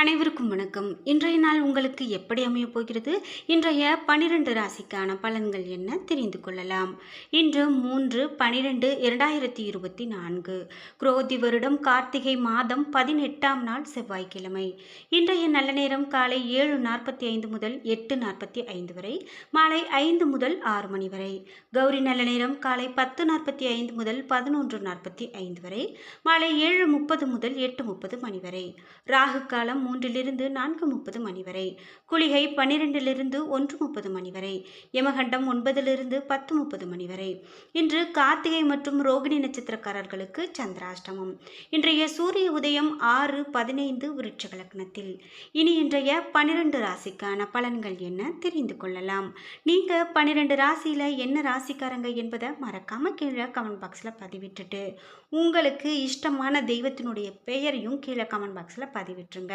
அனைவருக்கும் வணக்கம். இன்றைய நாள் உங்களுக்கு எப்படி அமையப் போகிறது? இன்றைய பனிரெண்டு ராசிக்கான பலன்கள் என்ன? தெரிந்து கொள்ளலாம். இன்று மூன்று பனிரெண்டு இரண்டாயிரத்தி இருபத்தி நான்கு. குரோதி வருடம் கார்த்திகை மாதம் பதினெட்டாம் நாள் செவ்வாய்க்கிழமை. இன்றைய நல்ல நேரம் காலை ஏழு நாற்பத்தி ஐந்து முதல் எட்டு நாற்பத்தி ஐந்து வரை மாலை ஐந்து முதல் ஆறு மணி வரை. கௌரி நல்ல நேரம் காலை பத்து நாற்பத்தி ஐந்து முதல் பதினொன்று நாற்பத்தி ஐந்து வரை மாலை ஏழு முப்பது முதல் எட்டு முப்பது மணி வரை. ராகு காலம் மூன்றிலிருந்து நான்கு முப்பது மணி வரை. குளிகை பன்னிரெண்டிலிருந்து ஒன்று முப்பது மணி வரை. யமகண்டம் ஒன்பதிலிருந்து பத்து முப்பது மணி வரை. இன்று கார்த்திகை மற்றும் ரோகிணி நட்சத்திரக்காரர்களுக்கு சந்திராஷ்டமம். இன்றைய சூரிய உதயம் ஆறு பதினைந்து விருட்ச லக்னத்தில். இனி இன்றைய பன்னிரெண்டு ராசிக்கான பலன்கள் என்ன தெரிந்து கொள்ளலாம். நீங்க பன்னிரெண்டு ராசியில என்ன ராசிக்காரங்க என்பதை மறக்காம கீழே கமெண்ட் பாக்ஸ்ல பதிவிட்டுட்டு உங்களுக்கு இஷ்டமான தெய்வத்தினுடைய பெயரையும் கீழே கமெண்ட் பாக்ஸில் பதிவிட்டுருங்க.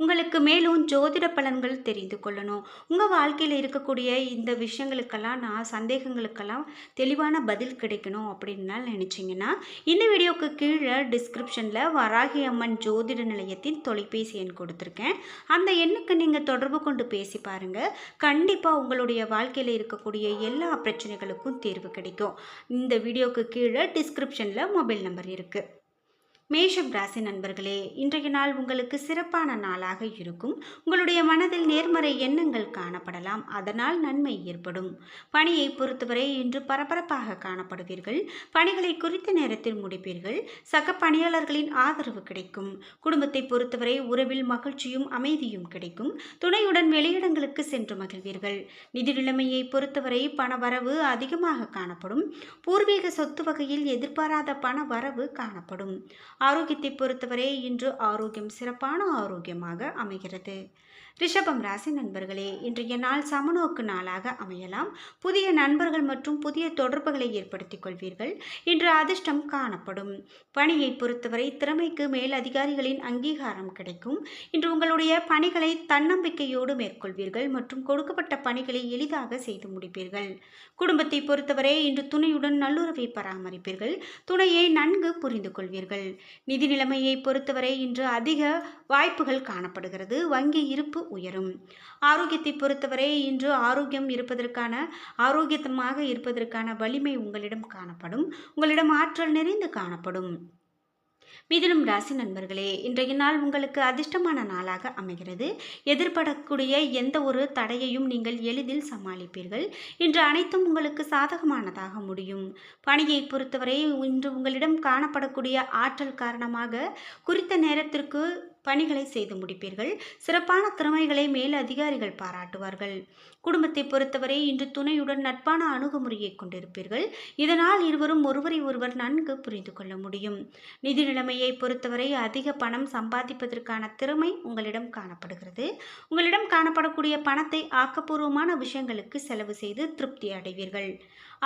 உங்களுக்கு மேலும் ஜோதிட பலன்கள் தெரிந்து கொள்ளணும். உங்கள் வாழ்க்கையில் இருக்கக்கூடிய இந்த விஷயங்களுக்கெல்லாம் நான் சந்தேகங்களுக்கெல்லாம் தெளிவான பதில் கிடைக்கணும் அப்படின்னா நினச்சிங்கன்னா இந்த வீடியோவுக்கு கீழே டிஸ்கிரிப்ஷனில் வராகி அம்மன் ஜோதிட நிலையத்தின் தொலைபேசி எண் கொடுத்துருக்கேன். அந்த எண்ணுக்கு நீங்கள் தொடர்பு கொண்டு பேசி பாருங்கள் கண்டிப்பாக உங்களுடைய வாழ்க்கையில் இருக்கக்கூடிய எல்லா பிரச்சனைகளுக்கும் தீர்வு கிடைக்கும். இந்த வீடியோவுக்கு கீழே டிஸ்கிரிப்ஷனில் மொபைல் நம்பர் இருக்குது மேஷம் ராசி நண்பர்களே இன்றைய நாள் உங்களுக்கு சிறப்பான நாளாக இருக்கும். உங்களுடைய மனதில் நேர்மறை எண்ணங்கள் காணப்படலாம். அதனால் நன்மை ஏற்படும். பணியை பொறுத்தவரை இன்று பரபரப்பாக காணப்படுவீர்கள். பணிகளை குறித்த நேரத்தில் முடிப்பீர்கள். சக பணியாளர்களின் ஆதரவு கிடைக்கும். குடும்பத்தை பொறுத்தவரை உறவில் மகிழ்ச்சியும் அமைதியும் கிடைக்கும். துணையுடன் வெளியிடங்களுக்கு சென்று மகிழ்வீர்கள். நிதி நிலைமையை பொறுத்தவரை பண வரவு அதிகமாக காணப்படும். பூர்வீக சொத்து வகையில் எதிர்பாராத பண வரவு காணப்படும். ஆரோக்கியத்தை பொறுத்தவரை இன்று ஆரோக்கியம் சிறப்பான ஆரோக்கியமாக அமைகிறது. ரிஷபம் ராசி நண்பர்களே இன்றைய நாள் சமநோக்கு நாளாக அமையலாம். புதிய நண்பர்கள் மற்றும் புதிய தொடர்புகளை ஏற்படுத்திக் கொள்வீர்கள். இன்று அதிர்ஷ்டம் காணப்படும். பணியை பொறுத்தவரை திறமைக்கு மேல் அதிகாரிகளின் அங்கீகாரம் கிடைக்கும். இன்று உங்களுடைய பணிகளை தன்னம்பிக்கையோடு மேற்கொள்வீர்கள் மற்றும் கொடுக்கப்பட்ட பணிகளை எளிதாக செய்து முடிப்பீர்கள். குடும்பத்தை பொறுத்தவரை இன்று துணையுடன் நல்லுறவை பராமரிப்பீர்கள். துணையை நன்கு புரிந்து கொள்வீர்கள். நிதி நிலைமையை பொறுத்தவரை இன்று அதிக வாய்ப்புகள் காணப்படுகிறது. வங்கி இருப்பு உயரும். ஆரோக்கியத்தை பொறுத்தவரை இன்று ஆரோக்கியம் இருப்பதற்கான ஆரோக்கியமாக இருப்பதற்கான வலிமை உங்களிடம் காணப்படும். உங்களிடம் ஆற்றல் நிறைந்து காணப்படும். மிதிலும் ராசி நண்பர்களே இன்றைய நாள் உங்களுக்கு அதிர்ஷ்டமான நாளாக அமைகிறது. எதிர்படக்கூடிய எந்த ஒரு தடையையும் நீங்கள் எளிதில் சமாளிப்பீர்கள். இன்று அனைத்தும் உங்களுக்கு சாதகமானதாக முடியும். பணியை பொறுத்தவரை இன்று உங்களிடம் காணப்படக்கூடிய ஆற்றல் காரணமாக குறித்த நேரத்திற்கு பணிகளை செய்து முடிப்பீர்கள். சிறப்பான திறமைகளை மேல் அதிகாரிகள் பாராட்டுவார்கள். குடும்பத்தை பொறுத்தவரை இன்று துணையுடன் நட்பான அணுகுமுறையை கொண்டிருப்பீர்கள். இதனால் இருவரும் ஒருவரை ஒருவர் நன்கு புரிந்து கொள்ள முடியும். நிதி நிலைமையை பொறுத்தவரை அதிக பணம் சம்பாதிப்பதற்கான திறமை உங்களிடம் காணப்படுகிறது. உங்களிடம் காணப்படக்கூடிய பணத்தை ஆக்கப்பூர்வமான விஷயங்களுக்கு செலவு செய்து திருப்தி அடைவீர்கள்.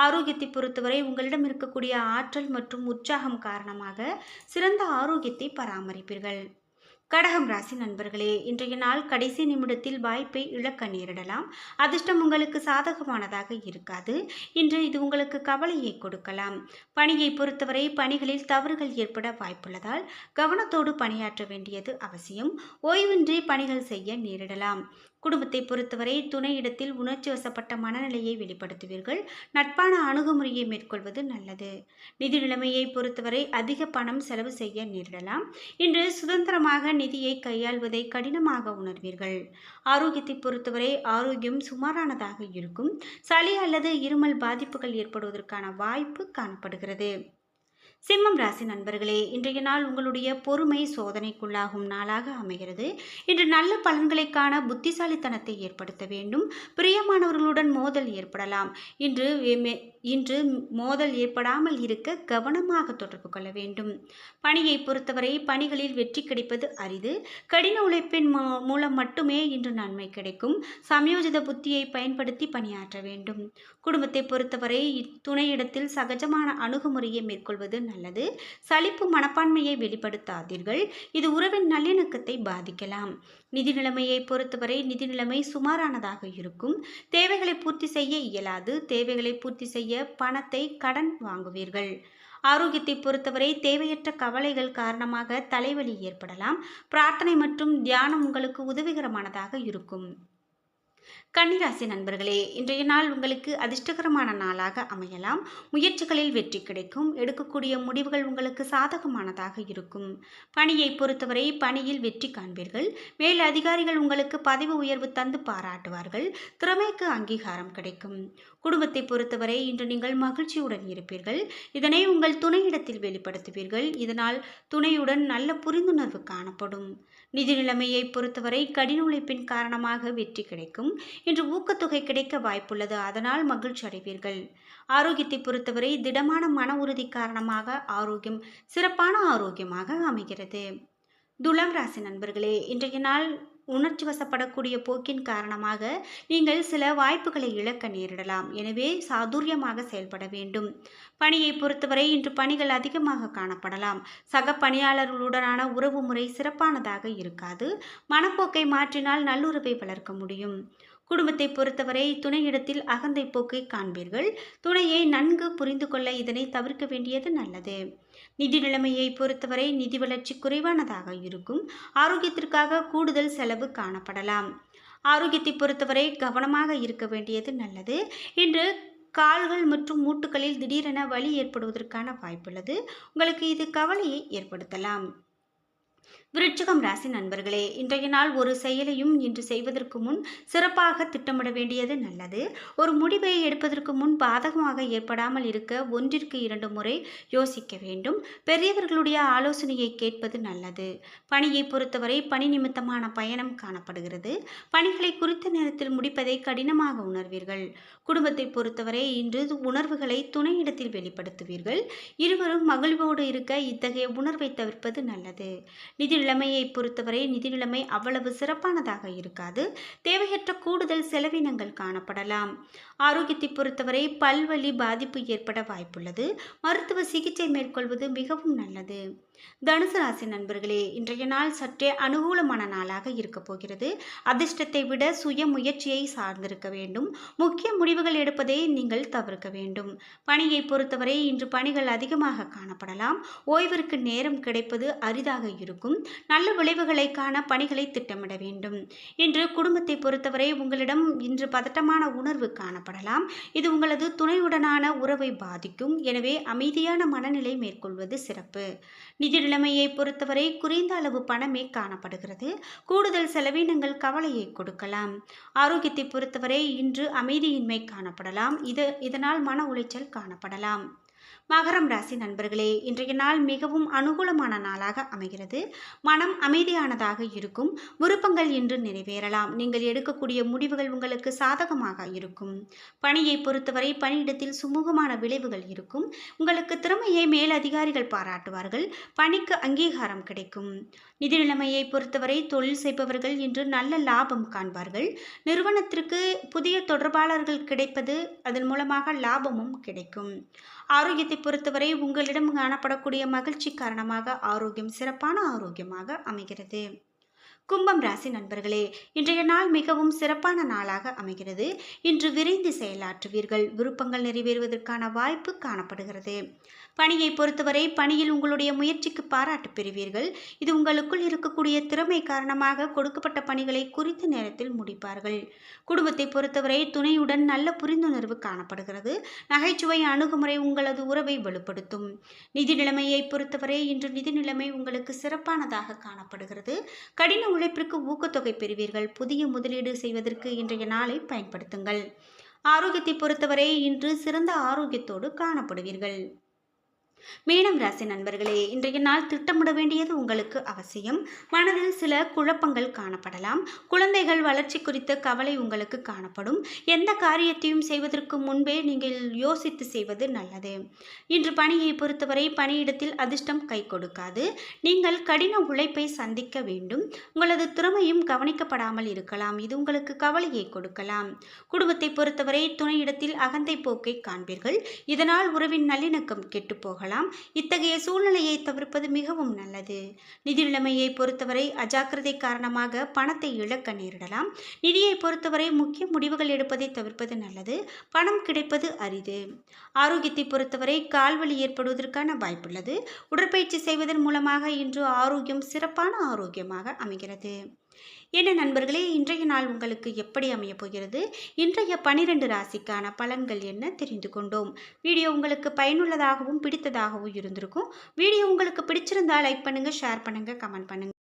ஆரோக்கியத்தை பொறுத்தவரை உங்களிடம் இருக்கக்கூடிய ஆற்றல் மற்றும் உற்சாகம் காரணமாக சிறந்த ஆரோக்கியத்தை பராமரிப்பீர்கள். கடகம் ராசி நண்பர்களே இன்றைய நாள் கடைசி நிமிடத்தில் வாய்ப்பை இழக்க நேரிடலாம். அதிர்ஷ்டம் உங்களுக்கு சாதகமானதாக இருக்காது. இன்று இது உங்களுக்கு கவலையை கொடுக்கலாம். பணியை பொறுத்தவரை பணிகளில் தவறுகள் ஏற்பட வாய்ப்புள்ளதால் கவனத்தோடு பணியாற்ற வேண்டியது அவசியம். ஓய்வின்றி பணிகள் செய்ய நேரிடலாம். குடும்பத்தை பொறுத்தவரை துணையிடத்தில் உணர்ச்சி வசப்பட்ட மனநிலையை வெளிப்படுத்துவீர்கள். நட்பான அணுகுமுறையை மேற்கொள்வது நல்லது. நிதி நிலைமையை பொறுத்தவரை அதிக பணம் செலவு செய்ய நேரிடலாம். இன்று சுதந்திரமாக நிதியை கையாள்வதை கடினமாக உணர்வீர்கள். ஆரோக்கியத்தை பொறுத்தவரை ஆரோக்கியம் சுமாரானதாக இருக்கும். சளி அல்லது இருமல் பாதிப்புகள் ஏற்படுவதற்கான வாய்ப்பு காணப்படுகிறது. சிம்மம் ராசி நண்பர்களே இன்றைய நாள் உங்களுடைய பொறுமை சோதனைக்குள்ளாகும் நாளாக அமைகிறது. இன்று நல்ல பலன்களை காண புத்திசாலித்தனத்தை ஏற்படுத்த வேண்டும். பிரியமானவர்களுடன் மோதல் ஏற்படலாம். இன்று இன்று மோதல் ஏற்படாமல் இருக்க கவனமாக தொடர்பு கொள்ள வேண்டும். பணியை பொறுத்தவரை பணிகளில் வெற்றி கிடைப்பது அரிது. கடின உழைப்பின் மூலம் மட்டுமே இன்று நன்மை கிடைக்கும். சமயோஜித புத்தியை பயன்படுத்தி பணியாற்ற வேண்டும். குடும்பத்தை பொறுத்தவரை துணையிடத்தில் சகஜமான அணுகுமுறையை மேற்கொள்வது நல்லது. சலிப்பு மனப்பான்மையை வெளிப்படுத்தாதீர்கள். இது உறவின் நல்லிணக்கத்தை பாதிக்கலாம். நிதி நிலைமையை பொறுத்தவரை நிதி நிலைமை சுமாரானதாக இருக்கும். தேவைகளை பூர்த்தி செய்ய இயலாது. தேவைகளை பூர்த்தி செய்ய பணத்தை கடன் வாங்குவீர்கள். ஆரோக்கியத்தை பொறுத்தவரை தேவையற்ற கவலைகள் காரணமாக தலைவலி ஏற்படலாம். பிரார்த்தனை மற்றும் தியானம் உங்களுக்கு உதவிகரமானதாக இருக்கும். கன்னிராசி நண்பர்களே இன்றைய நாள் உங்களுக்கு அதிர்ஷ்டகரமான நாளாக அமையலாம். முயற்சிகளில் வெற்றி கிடைக்கும். எடுக்கக்கூடிய முடிவுகள் உங்களுக்கு சாதகமானதாக இருக்கும். பணியை பொறுத்தவரை பணியில் வெற்றி காண்பீர்கள். மேல் அதிகாரிகள் உங்களுக்கு பதவி உயர்வு தந்து பாராட்டுவார்கள். திறமைக்கு அங்கீகாரம் கிடைக்கும். குடும்பத்தை பொறுத்தவரை இன்று நீங்கள் மகிழ்ச்சியுடன் இருப்பீர்கள். இதனை உங்கள் துணையிடத்தில் வெளிப்படுத்துவீர்கள். இதனால் துணையுடன் நல்ல புரிந்துணர்வு காணப்படும். நிதி நிலைமையை பொறுத்தவரை கடின உழைப்பின் காரணமாக வெற்றி கிடைக்கும். இன்று ஊக்கத்தொகை கிடைக்க வாய்ப்புள்ளது. அதனால் மகிழ்ச்சி அடைவீர்கள். ஆரோக்கியத்தை பொறுத்தவரை திடமான மன உறுதி காரணமாக ஆரோக்கியம் சிறப்பான ஆரோக்கியமாக அமைகிறது. துலாம் ராசி நண்பர்களே இன்றைய நாள் உணர்ச்சி வசப்படக்கூடிய போக்கின் காரணமாக நீங்கள் சில வாய்ப்புகளை இழக்க நேரிடலாம். எனவே சாதுரியமாக செயல்பட வேண்டும். பணியை பொறுத்தவரை இன்று பணிகள் அதிகமாக காணப்படலாம். சக பணியாளர்களுடனான உறவு முறை சிறப்பானதாக இருக்காது. மனப்போக்கை மாற்றினால் நல்லுறவை வளர்க்க முடியும். குடும்பத்தை பொறுத்தவரை துணையிடத்தில் அகந்தை போக்கை காண்பீர்கள். துணையை நன்கு புரிந்து கொள்ள இதனை தவிர்க்க வேண்டியது நல்லது. நிதி நிலைமையை பொறுத்தவரை நிதி வளர்ச்சி குறைவானதாக இருக்கும். ஆரோக்கியத்திற்காக கூடுதல் செலவு காணப்படலாம். ஆரோக்கியத்தை பொறுத்தவரை கவனமாக இருக்க வேண்டியது நல்லது. இன்று கால்கள் மற்றும் மூட்டுகளில் திடீரென வலி ஏற்படுவதற்கான வாய்ப்புள்ளது. உங்களுக்கு இது கவலையை ஏற்படுத்தலாம். விருட்சிகம் ராசி நண்பர்களே இன்றைய நாள் ஒரு செயலையும் இன்று செய்வதற்கு முன் சிறப்பாக திட்டமிட வேண்டியது நல்லது. ஒரு முடிவை எடுப்பதற்கு முன் பாதகமாக ஏற்படாமல் இருக்க ஒன்றிற்கு இரண்டு முறை யோசிக்க வேண்டும். பெரியவர்களுடைய ஆலோசனையை கேட்பது நல்லது. பணியை பொறுத்தவரை பணி நிமித்தமான பயணம் காணப்படுகிறது. பணிகளை குறித்த நேரத்தில் முடிப்பதை கடினமாக உணர்வீர்கள். குடும்பத்தை பொறுத்தவரை இன்று உணர்வுகளை துணையிடத்தில் வெளிப்படுத்துவீர்கள். இருவரும் மகிழ்வோடு இருக்க இத்தகைய உணர்வை தவிர்ப்பது நல்லது. நிதி நிலைமையை பொறுத்தவரை நிதி நிலைமை அவ்வளவு சிறப்பானதாக இருக்காது. தேவையற்ற கூடுதல் செலவினங்கள் காணப்படலாம். ஆரோக்கியத்தை பொறுத்தவரை பல்வழி பாதிப்பு ஏற்பட வாய்ப்புள்ளது. மருத்துவ சிகிச்சை மேற்கொள்வது மிகவும் நல்லது. தனுசு ராசி நண்பர்களே இன்றைய நாள் சற்றே அனுகூலமான நாளாக இருக்க போகிறது. அதிர்ஷ்டத்தை விட சுய முயற்சியை சார்ந்திருக்க வேண்டும். முக்கிய முடிவுகள் எடுப்பதை நீங்கள் தவிர்க்க வேண்டும். பணியை பொறுத்தவரை இன்று பணிகள் அதிகமாக காணப்படலாம். ஓய்விற்கு நேரம் கிடைப்பது அரிதாக இருக்கும். நல்ல விளைவுகளை காண பணிகளை திட்டமிட வேண்டும். இன்று குடும்பத்தை பொறுத்தவரை உங்களிடம் இன்று பதட்டமான உணர்வு காணப்படலாம். இது உங்களது துணையுடனான உறவை பாதிக்கும். எனவே அமைதியான மனநிலை மேற்கொள்வது சிறப்பு. நிதிநிலைமையை பொறுத்தவரை குறைந்த அளவு பணமே காணப்படுகிறது. கூடுதல் செலவினங்கள் கவலையை கொடுக்கலாம். ஆரோக்கியத்தை பொறுத்தவரை இன்று அமைதியின்மை காணப்படலாம். இது இதனால் மன உளைச்சல் காணப்படலாம். மகரம் ராசி நண்பர்களே இன்றைய நாள் மிகவும் அனுகூலமான நாளாக அமைகிறது. மனம் அமைதியானதாக இருக்கும். விருப்பங்கள் இன்று நிறைவேறலாம். நீங்கள் எடுக்கக்கூடிய முடிவுகள் உங்களுக்கு சாதகமாக இருக்கும். பணியை பொறுத்தவரை பணியிடத்தில் சுமூகமான விளைவுகள் இருக்கும். உங்களுக்கு திறமையை மேலதிகாரிகள் பாராட்டுவார்கள். பணிக்கு அங்கீகாரம் கிடைக்கும். நிதி நிலைமையை பொறுத்தவரை தொழில் செய்பவர்கள் இன்று நல்ல லாபம் காண்பார்கள். நிறுவனத்திற்கு புதிய தொடர்பாளர்கள் கிடைப்பது அதன் மூலமாக லாபமும் கிடைக்கும். ஆரோக்கியத்தை பொறுத்தவரை உங்களிடம் காணப்படக்கூடிய மகிழ்ச்சி காரணமாக ஆரோக்கியம் சிறப்பான ஆரோக்கியமாக அமைகிறது. கும்பம் ராசி நண்பர்களே இன்றைய நாள் மிகவும் சிறப்பான நாளாக அமைகிறது. இன்று விரைந்து செயலாற்றுவீர்கள். விருப்பங்கள் நிறைவேறுவதற்கான வாய்ப்பு காணப்படுகிறது. பணியை பொறுத்தவரை பணியில் உங்களுடைய முயற்சிக்கு பாராட்டு பெறுவீர்கள். இது உங்களுக்குள் இருக்கக்கூடிய திறமை காரணமாக கொடுக்கப்பட்ட பணிகளை குறித்த நேரத்தில் முடிப்பார்கள். குடும்பத்தை பொறுத்தவரை துணையுடன் நல்ல புரிந்துணர்வு காணப்படுகிறது. நகைச்சுவை அணுகுமுறை உங்களது உறவை வலுப்படுத்தும் நிதி நிலைமையை பொறுத்தவரை இன்று நிதி நிலைமை உங்களுக்கு சிறப்பானதாக காணப்படுகிறது. கடின உழைப்பிற்கு ஊக்கத்தொகை பெறுவீர்கள். புதிய முதலீடு செய்வதற்கு இன்றைய நாளை பயன்படுத்துங்கள். ஆரோக்கியத்தை பொறுத்தவரை இன்று சிறந்த ஆரோக்கியத்தோடு காணப்படுவீர்கள். மீனம் ராசி நண்பர்களே இன்றைய நாள் திட்டமிட வேண்டியது உங்களுக்கு அவசியம். மனதில் சில குழப்பங்கள் காணப்படலாம். குழந்தைகள் வளர்ச்சி குறித்த கவலை உங்களுக்கு காணப்படும். எந்த காரியத்தையும் செய்வதற்கு முன்பே நீங்கள் யோசித்து செய்வது நல்லது. இன்று பணியை பொறுத்தவரை பணியிடத்தில் அதிர்ஷ்டம் கை கொடுக்காது. நீங்கள் கடின உழைப்பை சந்திக்க வேண்டும். உங்களது திறமையும் கவனிக்கப்படாமல் இருக்கலாம். இது உங்களுக்கு கவலையை கொடுக்கலாம். குடும்பத்தை பொறுத்தவரை துணையிடத்தில் அகந்தை போக்கை காண்பீர்கள். இதனால் உறவின் நல்லிணக்கம் கெட்டுப்போகலாம் போகலாம் இத்தகைய சூழ்நிலையை தவிர்ப்பது மிகவும் நல்லது. நிதி நிலைமையை பொறுத்தவரை அஜாக்கிரதை காரணமாக பணத்தை இழக்க நேரிடலாம். நிதியை பொறுத்தவரை முக்கிய முடிவுகள் எடுப்பதை தவிர்ப்பது நல்லது. பணம் கிடைப்பது அரிது. ஆரோக்கியத்தை பொறுத்தவரை கால்வலி ஏற்படுவதற்கான வாய்ப்புள்ளது. உடற்பயிற்சி செய்வதன் மூலமாக இன்று ஆரோக்கியம் சிறப்பான ஆரோக்கியமாக அமைகிறது. என்ன நண்பர்களே இன்றைய நாள் உங்களுக்கு எப்படி அமையப் போகிறது? இன்றைய பனிரெண்டு ராசிக்கான பலன்கள் என்ன தெரிந்து கொண்டோம். வீடியோ உங்களுக்கு பயனுள்ளதாகவும் பிடித்ததாகவும் இருந்திருக்கும். வீடியோ உங்களுக்கு பிடிச்சிருந்தால் லைக் பண்ணுங்கள் ஷேர் பண்ணுங்கள் கமெண்ட் பண்ணுங்கள்